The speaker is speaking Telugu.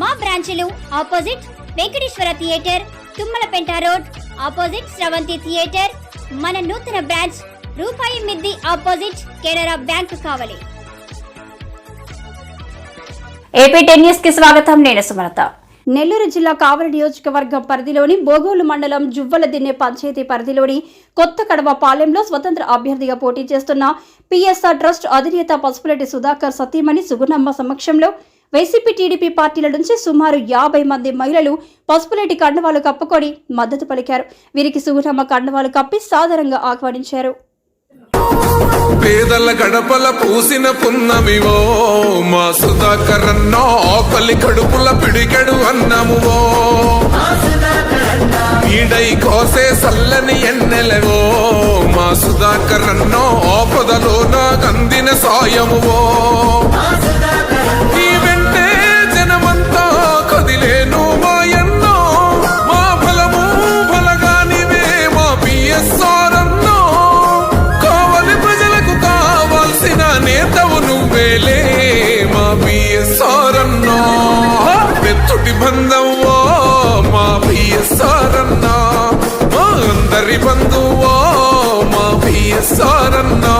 మా బ్రాంచులు opposite Venkateswara theatre Tummalapenta road opposite Sravanthi theatre. మన నూతన బ్రాంచ్ రూపాయి మిద్ది opposite Canara bank Kavali. AP ten న్యూస్కి స్వాగతం. నేను సుమలత. నెల్లూరు జిల్లా కావలి నియోజకవర్గం పరిధిలోని బోగోలు మండలం జువ్వల దిన్నె పంచాయతీ పరిధిలోని కొత్త కడవ పాలెంలో స్వతంత్ర అభ్యర్థిగా పోటీ చేస్తున్న పిఎస్ఆర్ ట్రస్ట్ అధినేత పసుపులెట్టి సుధాకర్ సతీమణి సుగుణమ్మ సమక్షంలో వైసీపీ టీడీపీ పార్టీల నుంచి సుమారు యాభై మంది మహిళలు పసుపులేటి కండవాలు కప్పుకొని మద్దతు పలికారు. వీరికి సుగుణమ్మ కండవాలు కప్పి సాదరంగా ఆహ్వానించారు. పేదల గడపల పూసిన పున్నమివో మా సుధాకర్ అన్నో ఆకలి కడుపుల పిడికెడు అన్నమువో. ఈడై కోసే సల్లని ఎన్నెలవో మా సుధాకర్ అన్నో ఆపదలో నాకందిన సాయమువో. వేలే మా పిఎస్ఆర్ అన్నో పెత్తుటి బంధంవో మా పిఎస్ఆర్ అన్నా మా అందరి బంధువా మా పిఎస్ఆర్ అన్నా